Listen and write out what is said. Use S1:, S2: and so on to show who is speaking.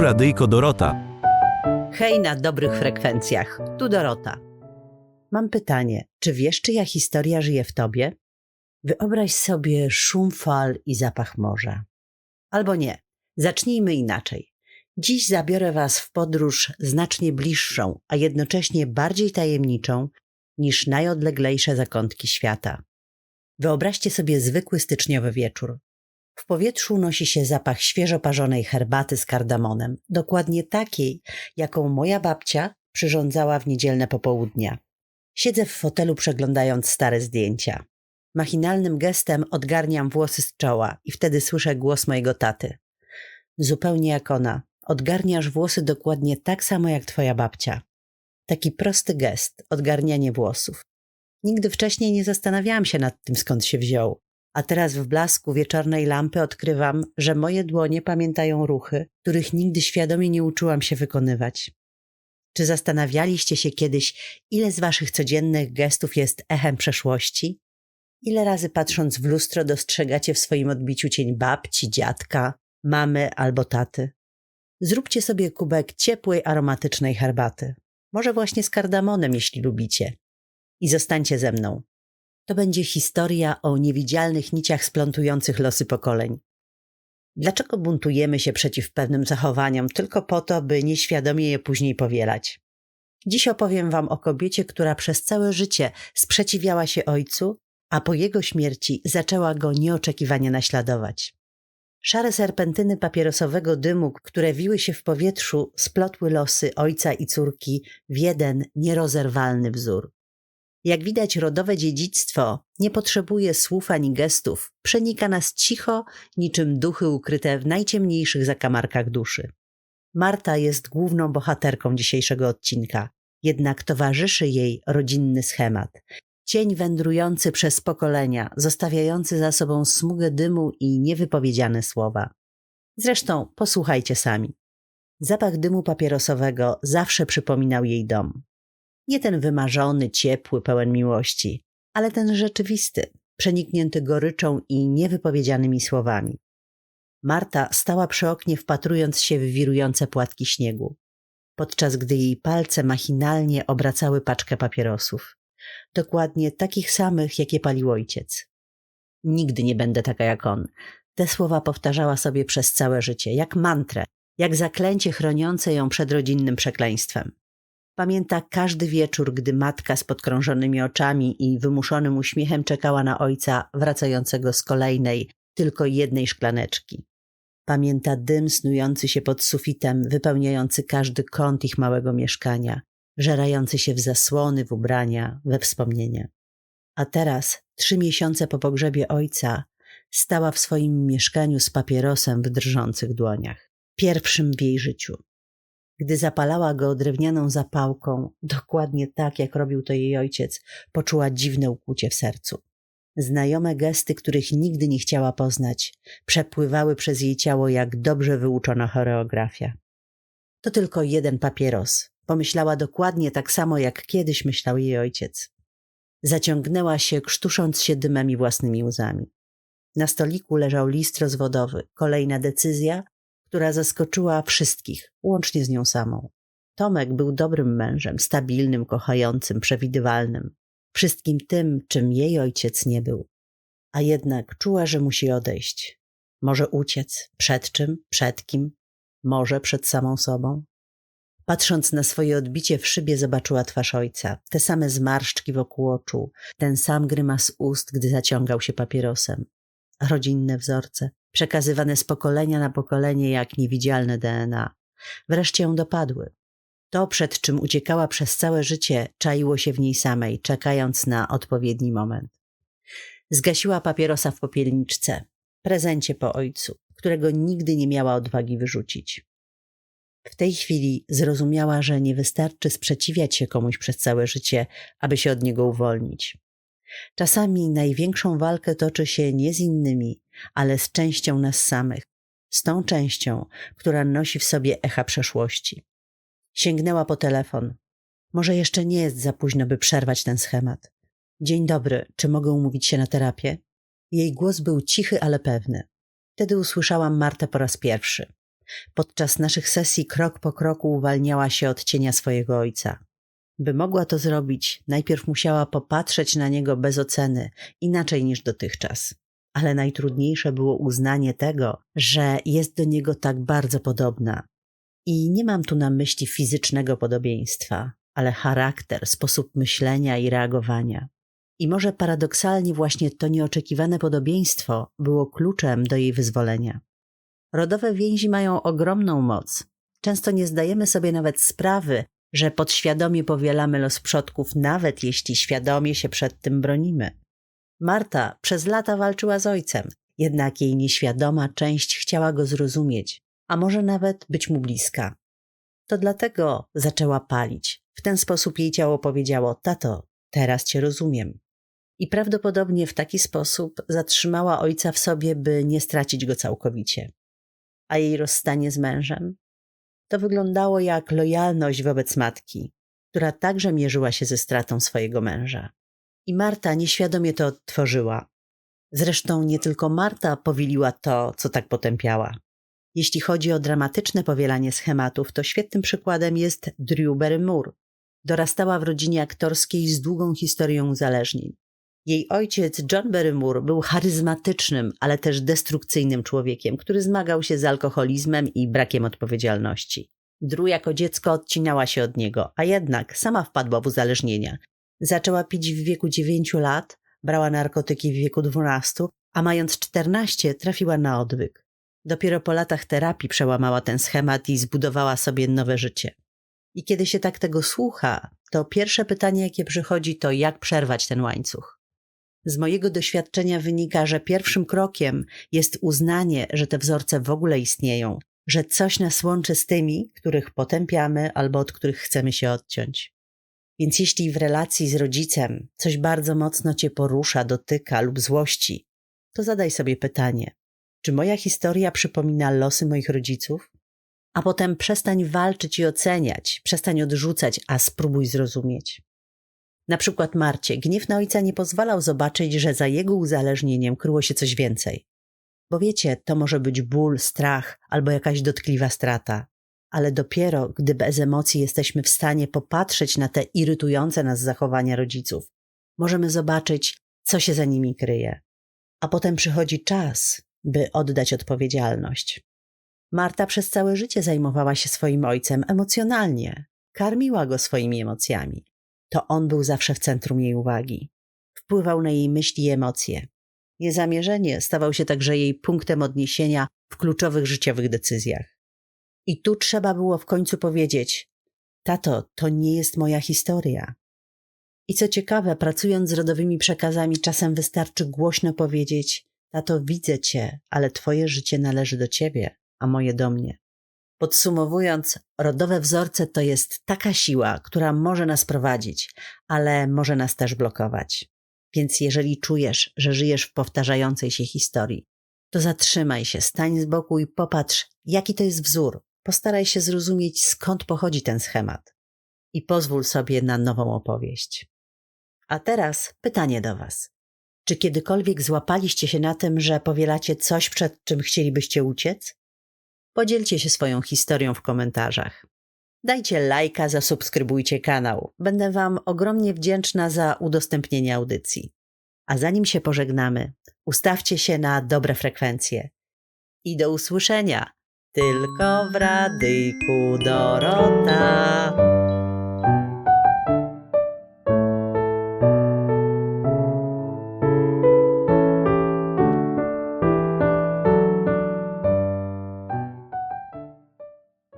S1: Radyjko Dorota.
S2: Hej na dobrych frekwencjach, tu Dorota. Mam pytanie, czy wiesz, czyja historia żyje w tobie? Wyobraź sobie szum fal i zapach morza. Albo nie, zacznijmy inaczej. Dziś zabiorę was w podróż znacznie bliższą, a jednocześnie bardziej tajemniczą niż najodleglejsze zakątki świata. Wyobraźcie sobie zwykły styczniowy wieczór. W powietrzu unosi się zapach świeżo parzonej herbaty z kardamonem, dokładnie takiej, jaką moja babcia przyrządzała w niedzielne popołudnia. Siedzę w fotelu przeglądając stare zdjęcia. Machinalnym gestem odgarniam włosy z czoła i wtedy słyszę głos mojego taty. Zupełnie jak ona. Odgarniasz włosy dokładnie tak samo jak twoja babcia. Taki prosty gest, odgarnianie włosów. Nigdy wcześniej nie zastanawiałam się nad tym, skąd się wziął. A teraz w blasku wieczornej lampy odkrywam, że moje dłonie pamiętają ruchy, których nigdy świadomie nie uczyłam się wykonywać. Czy zastanawialiście się kiedyś, ile z waszych codziennych gestów jest echem przeszłości? Ile razy patrząc w lustro dostrzegacie w swoim odbiciu cień babci, dziadka, mamy albo taty? Zróbcie sobie kubek ciepłej, aromatycznej herbaty. Może właśnie z kardamonem, jeśli lubicie. I zostańcie ze mną. To będzie historia o niewidzialnych niciach splątujących losy pokoleń. Dlaczego buntujemy się przeciw pewnym zachowaniom tylko po to, by nieświadomie je później powielać? Dziś opowiem wam o kobiecie, która przez całe życie sprzeciwiała się ojcu, a po jego śmierci zaczęła go nieoczekiwanie naśladować. Szare serpentyny papierosowego dymu, które wiły się w powietrzu, splotły losy ojca i córki w jeden nierozerwalny wzór. Jak widać, rodowe dziedzictwo nie potrzebuje słów ani gestów, przenika nas cicho, niczym duchy ukryte w najciemniejszych zakamarkach duszy. Marta jest główną bohaterką dzisiejszego odcinka, jednak towarzyszy jej rodzinny schemat. Cień wędrujący przez pokolenia, zostawiający za sobą smugę dymu i niewypowiedziane słowa. Zresztą posłuchajcie sami. Zapach dymu papierosowego zawsze przypominał jej dom. Nie ten wymarzony, ciepły, pełen miłości, ale ten rzeczywisty, przeniknięty goryczą i niewypowiedzianymi słowami. Marta stała przy oknie, wpatrując się w wirujące płatki śniegu, podczas gdy jej palce machinalnie obracały paczkę papierosów. Dokładnie takich samych, jakie palił ojciec. Nigdy nie będę taka jak on. Te słowa powtarzała sobie przez całe życie, jak mantrę, jak zaklęcie chroniące ją przed rodzinnym przekleństwem. Pamięta każdy wieczór, gdy matka z podkrążonymi oczami i wymuszonym uśmiechem czekała na ojca wracającego z kolejnej, tylko jednej szklaneczki. Pamięta dym snujący się pod sufitem, wypełniający każdy kąt ich małego mieszkania, żerający się w zasłony, w ubrania, we wspomnienia. A teraz, trzy miesiące po pogrzebie ojca, stała w swoim mieszkaniu z papierosem w drżących dłoniach. Pierwszym w jej życiu. Gdy zapalała go drewnianą zapałką, dokładnie tak jak robił to jej ojciec, poczuła dziwne ukłucie w sercu. Znajome gesty, których nigdy nie chciała poznać, przepływały przez jej ciało jak dobrze wyuczona choreografia. To tylko jeden papieros. Pomyślała dokładnie tak samo, jak kiedyś myślał jej ojciec. Zaciągnęła się, krztusząc się dymem i własnymi łzami. Na stoliku leżał list rozwodowy, kolejna decyzja, która zaskoczyła wszystkich, łącznie z nią samą. Tomek był dobrym mężem, stabilnym, kochającym, przewidywalnym. Wszystkim tym, czym jej ojciec nie był. A jednak czuła, że musi odejść. Może uciec. Przed czym? Przed kim? Może przed samą sobą? Patrząc na swoje odbicie w szybie, zobaczyła twarz ojca. Te same zmarszczki wokół oczu, ten sam grymas ust, gdy zaciągał się papierosem. Rodzinne wzorce, przekazywane z pokolenia na pokolenie jak niewidzialne DNA. Wreszcie ją dopadły. To, przed czym uciekała przez całe życie, czaiło się w niej samej, czekając na odpowiedni moment. Zgasiła papierosa w popielniczce, prezencie po ojcu, którego nigdy nie miała odwagi wyrzucić. W tej chwili zrozumiała, że nie wystarczy sprzeciwiać się komuś przez całe życie, aby się od niego uwolnić. Czasami największą walkę toczy się nie z innymi, ale z częścią nas samych, z tą częścią, która nosi w sobie echa przeszłości. Sięgnęła po telefon. Może jeszcze nie jest za późno, by przerwać ten schemat. Dzień dobry, czy mogę umówić się na terapię? Jej głos był cichy, ale pewny. Wtedy usłyszałam Martę po raz pierwszy. Podczas naszych sesji krok po kroku uwalniała się od cienia swojego ojca. By mogła to zrobić, najpierw musiała popatrzeć na niego bez oceny, inaczej niż dotychczas. Ale najtrudniejsze było uznanie tego, że jest do niego tak bardzo podobna. I nie mam tu na myśli fizycznego podobieństwa, ale charakter, sposób myślenia i reagowania. I może paradoksalnie właśnie to nieoczekiwane podobieństwo było kluczem do jej wyzwolenia. Rodowe więzi mają ogromną moc. Często nie zdajemy sobie nawet sprawy, że podświadomie powielamy los przodków, nawet jeśli świadomie się przed tym bronimy. Marta przez lata walczyła z ojcem, jednak jej nieświadoma część chciała go zrozumieć, a może nawet być mu bliska. To dlatego zaczęła palić. W ten sposób jej ciało powiedziało: Tato, teraz cię rozumiem. I prawdopodobnie w taki sposób zatrzymała ojca w sobie, by nie stracić go całkowicie. A jej rozstanie z mężem? To wyglądało jak lojalność wobec matki, która także mierzyła się ze stratą swojego męża. I Marta nieświadomie to odtworzyła. Zresztą nie tylko Marta powiliła to, co tak potępiała. Jeśli chodzi o dramatyczne powielanie schematów, to świetnym przykładem jest Drew Barrymore. Dorastała w rodzinie aktorskiej z długą historią uzależnień. Jej ojciec John Barrymore był charyzmatycznym, ale też destrukcyjnym człowiekiem, który zmagał się z alkoholizmem i brakiem odpowiedzialności. Drew jako dziecko odcinała się od niego, a jednak sama wpadła w uzależnienia. Zaczęła pić w wieku 9 lat, brała narkotyki w wieku 12, a mając 14 trafiła na odwyk. Dopiero po latach terapii przełamała ten schemat i zbudowała sobie nowe życie. I kiedy się tak tego słucha, to pierwsze pytanie, jakie przychodzi, to jak przerwać ten łańcuch. Z mojego doświadczenia wynika, że pierwszym krokiem jest uznanie, że te wzorce w ogóle istnieją, że coś nas łączy z tymi, których potępiamy albo od których chcemy się odciąć. Więc jeśli w relacji z rodzicem coś bardzo mocno cię porusza, dotyka lub złości, to zadaj sobie pytanie: czy moja historia przypomina losy moich rodziców? A potem przestań walczyć i oceniać, przestań odrzucać, a spróbuj zrozumieć. Na przykład Marcie, gniew na ojca nie pozwalał zobaczyć, że za jego uzależnieniem kryło się coś więcej. Bo wiecie, to może być ból, strach albo jakaś dotkliwa strata. Ale dopiero, gdy bez emocji jesteśmy w stanie popatrzeć na te irytujące nas zachowania rodziców, możemy zobaczyć, co się za nimi kryje. A potem przychodzi czas, by oddać odpowiedzialność. Marta przez całe życie zajmowała się swoim ojcem emocjonalnie, karmiła go swoimi emocjami. To on był zawsze w centrum jej uwagi. Wpływał na jej myśli i emocje. Niezamierzenie stawał się także jej punktem odniesienia w kluczowych życiowych decyzjach. I tu trzeba było w końcu powiedzieć: Tato, to nie jest moja historia. I co ciekawe, pracując z rodowymi przekazami, czasem wystarczy głośno powiedzieć: Tato, widzę cię, ale twoje życie należy do ciebie, a moje do mnie. Podsumowując, rodowe wzorce to jest taka siła, która może nas prowadzić, ale może nas też blokować. Więc jeżeli czujesz, że żyjesz w powtarzającej się historii, to zatrzymaj się, stań z boku i popatrz, jaki to jest wzór. Postaraj się zrozumieć, skąd pochodzi ten schemat. I pozwól sobie na nową opowieść. A teraz pytanie do Was. Czy kiedykolwiek złapaliście się na tym, że powielacie coś, przed czym chcielibyście uciec? Podzielcie się swoją historią w komentarzach. Dajcie lajka, zasubskrybujcie kanał. Będę Wam ogromnie wdzięczna za udostępnienie audycji. A zanim się pożegnamy, ustawcie się na dobre frekwencje. I do usłyszenia. Tylko w radyjku Dorota.